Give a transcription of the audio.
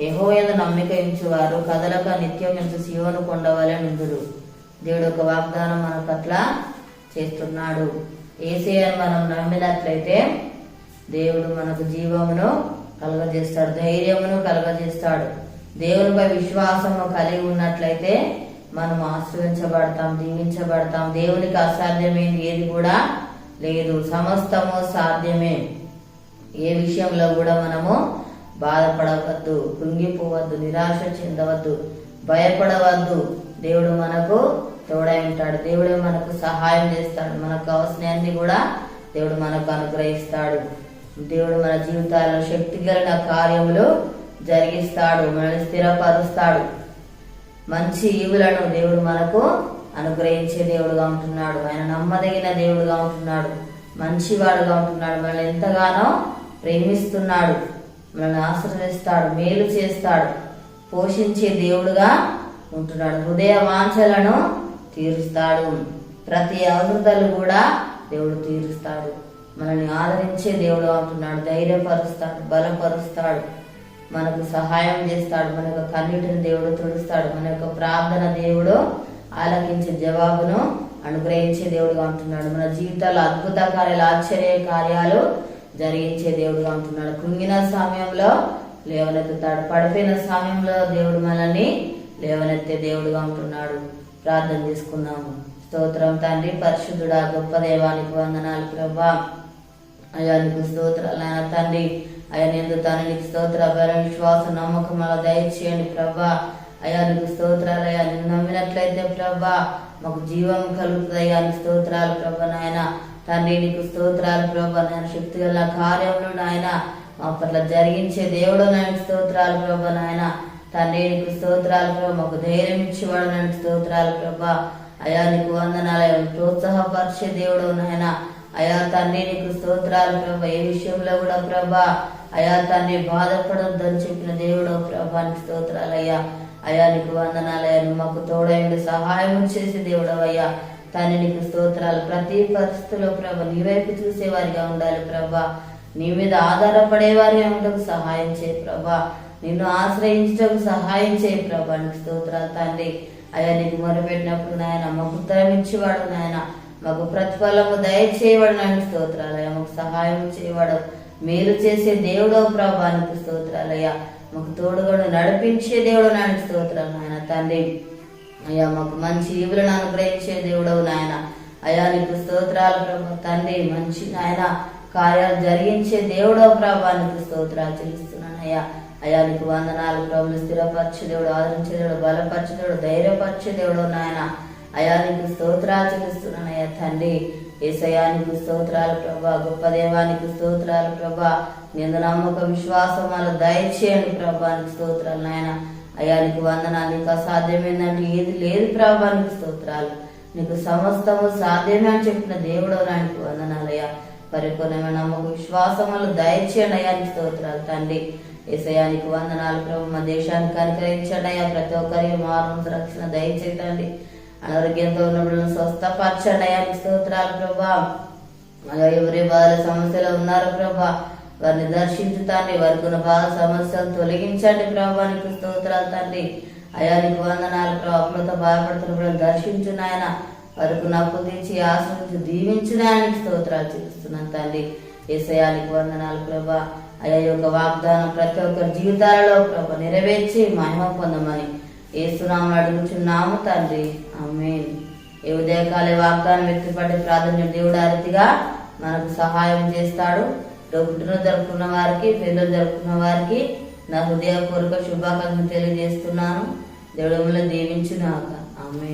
యహోయను నమ్మిక ఇంచువారు కదలక నిత్యం ఇంచు శివను కొండవలె నిందురు దేవుడు ఒక వాగ్దానం మన పట్ల చేస్తున్నాడు. ఏసీఆర్ మనం నమ్మినట్లయితే దేవుడు మనకు జీవమును కలగజేస్తాడు ధైర్యమును కలగజేస్తాడు. దేవునిపై విశ్వాసము కలిగి ఉన్నట్లయితే మనం ఆశ్రయించబడతాం దీవించబడతాం. దేవునికి అసాధ్యమైంది ఏది కూడా లేదు. సమస్తము సాధ్యమే. ఏ విషయంలో కూడా మనము బాధపడవద్దు కృంగిపోవద్దు నిరాశ చెందవద్దు భయపడవద్దు. దేవుడు మనకు తోడై ఉంటాడు. దేవుడే మనకు సహాయం చేస్తాడు. మనకు అవసరాన్ని కూడా దేవుడు మనకు అనుగ్రహిస్తాడు. దేవుడు మన జీవితాల్లో శక్తి కలిగిన కార్యములు జరిగిస్తాడు. మనల్ని స్థిరపరుస్తాడు. మంచి ఈవులను దేవుడు మనకు అనుగ్రహించే దేవుడుగా ఉంటున్నాడు. ఆయన నమ్మదగిన దేవుడుగా ఉంటున్నాడు. మంచివాడుగా ఉంటున్నాడు. మనల్ని ఎంతగానో ప్రేమిస్తున్నాడు. మనల్ని ఆశ్రయిస్తాడు మేలు చేస్తాడు పోషించే దేవుడుగా ఉంటున్నాడు. హృదయ వాంఛలను తీరుస్తాడు. ప్రతి అవసరతలు కూడా దేవుడు తీరుస్తాడు. మనల్ని ఆదరించే దేవుడు అంటున్నాడు ధైర్యపరుస్తాడు బలపరుస్తాడు. మనకు సహాయం చేస్తాడు మన యొక్క కన్నీటిని దేవుడు తుడుస్తాడు మన యొక్క ప్రార్థన దేవుడు ఆలకించే జవాబును అనుగ్రహించే దేవుడుగా ఉంటున్నాడు మన జీవితాల్లో అద్భుత కార్యాలు ఆశ్చర్య కార్యాలు జరిగించే దేవుడుగా ఉంటున్నాడు కృంగిన సమయంలో లేవనెత్తుతాడు పడిపోయిన సమయంలో దేవుడు మనల్ని లేవనెత్తే దేవుడుగా ఉంటున్నాడు ప్రార్థన చేసుకున్నాము స్తోత్రం తండ్రి పరిశుద్ధుడా గొప్ప దేవానికి వందనాలు ప్రభా. అయ్యా నీకు స్తోత్రాలు నాయన తండ్రి. అయ్యా నేను తాను నీకు స్తోత్ర బల విశ్వాసం నమ్మకం అలా దయచేయండి ప్రభా. అయ్యా నీకు స్తోత్రాలు అయ్యా నిన్ను నమ్మినట్లయితే ప్రభా మాకు జీవం కలుగుతుంది. అయ్యా నీకు స్తోత్రాలు ప్రభా నాయన. తండ్రి నీకు స్తోత్రాలు ప్రభా. నాయన శక్తి గల కార్యములు నాయన మా పట్ల జరిగించే దేవుడు నాయన స్తోత్రాలు ప్రభా నాయన. తండ్రి నీకు స్తోత్రాలు ప్రభా. మాకు ధైర్యం ఇచ్చేవాడు నాయన స్తోత్రాలు ప్రభా. అయా నీకు వందనాలయం ప్రోత్సాహపరిచే దేవుడు నాయన. అయా తండ్రి నీకు స్తోత్రాలు ప్రభా. ఏ విషయంలో కూడా ప్రభా. అయా తండ్రి బాధపడొద్దని చెప్పిన దేవుడు ప్రభా నీకు అయా నీకు వందనాలయ్యా మాకు తోడైండి సహాయం చేసే దేవుడవయ్యా తండ్రి నీకు స్తోత్రాలు. ప్రతి పరిస్థితిలో ప్రభ నీ వైపు చూసేవారిగా ఉండాలి ప్రభా. నీ మీద ఆధారపడేవారిగా ఉండకు సహాయం చేయి ప్రభా. నిన్ను ఆశ్రయించటకు సహాయం చేయి ప్రభా నీకు స్తోత్రాలు తండ్రి. అయ్యా నీకు మొరపెట్టినప్పుడు నాయన మాకు ఉత్తరం ఇచ్చేవాడు నాయన. మాకు ప్రతిఫలము దయచేయవాడు నాయన స్తోత్రాలు మాకు సహాయం చేయవాడు. మేలు చేసే దేవుడో ప్రభా నీకు స్తోత్రాలయ్యా మాకు తోడుగడు నడిపించే దేవుడు నాయన స్తోత్రాలు నాయన తండ్రి. అయ్యా మాకు మంచి ఈవులను అనుగ్రహించే దేవుడవు నాయన. అయ్యా నీకు స్తోత్రాలు ప్రభు తండ్రి మంచి నాయన. కార్యాలు జరిగించే దేవుడవు ప్రభా నీకు స్తోత్రాలు చెల్లిస్తున్నాను అయ్యా. అయ్యా నీకు వందనాలు ప్రభులు స్థిరపరచు దేవుడు ఆదరించే దేవుడు బలపరచు దేవుడు ధైర్యపరిచే దేవుడు నాయన. అయ్యా నీకు స్తోత్రాలు చెల్లిస్తున్నాను అయ్యా తండ్రి. ఏసయానికి స్తోత్రాలు ప్రభా గొప్ప దేవానికి స్తోత్రాలు ప్రభా. నిందు నమ్మక విశ్వాసం అలా దయచేయండి ప్రభా స్తోత్రాలు నాయన. అయానికి వందనాలు. ఇంకా సాధ్యమైందంటే ఏది లేదు ప్రభానికి స్తోత్రాలు. నీకు సమస్తము సాధ్యమే అని చెప్పిన దేవుడు నానికి వందనాలయ్యా పరిపూర్ణమైన నమ్మక విశ్వాసములు దయచేయండి అయ్యా స్తోత్రాలు తండ్రి. ఏసయానికి వందనాలు ప్రభు. మా దేశానికి అనుకరించండి అయ్యా. ప్రతి ఒక్కరికి మారు రక్షణ దయచేయండి. అనారోగ్యంతో ఉన్నప్పుడు స్వస్థపరచండి అయ్యా స్తోత్రాలు ప్రభా. ఎవరి వారి సమస్యలు ఉన్నారు ప్రభా. వారిని దర్శించు తండ్రి వారికి ఉన్న బాధ సమస్యలు తొలగించండి. ప్రభానికి స్తోత్రాలు తండ్రి. అయానికి వందనాలు. ప్రభా అప్పులతో బాధపడుతున్న దర్శించు నాయన. వారికి నప్పు తెచ్చి ఆశ్రయించి దీవించు స్తోత్రాలు చూపిస్తున్నాను తండ్రి. ఏసయానికి వందనాలు. ప్రభా అయా యొక్క వాగ్దానం ప్రతి ఒక్కరి జీవితాలలో ప్రభ నెరవేర్చి మహిమ పొందమని ఏసునామని అడుగుచున్నాము తండ్రి. ఆమేన్. ఏ ఉదయకాలే వాగ్దానం వ్యక్తిపడే ప్రాధాన్యం దేవుడు మనకు సహాయం చేస్తాడు. పుట్టినరోజు జరుపుకున్న వారికి పెళ్ళిళ్ళు జరుపుకున్న వారికి నా హృదయపూర్వక శుభాకాంక్షలు తెలియజేస్తున్నాను. దేవుడు మిమ్మల్ని దీవించునాక ఆమె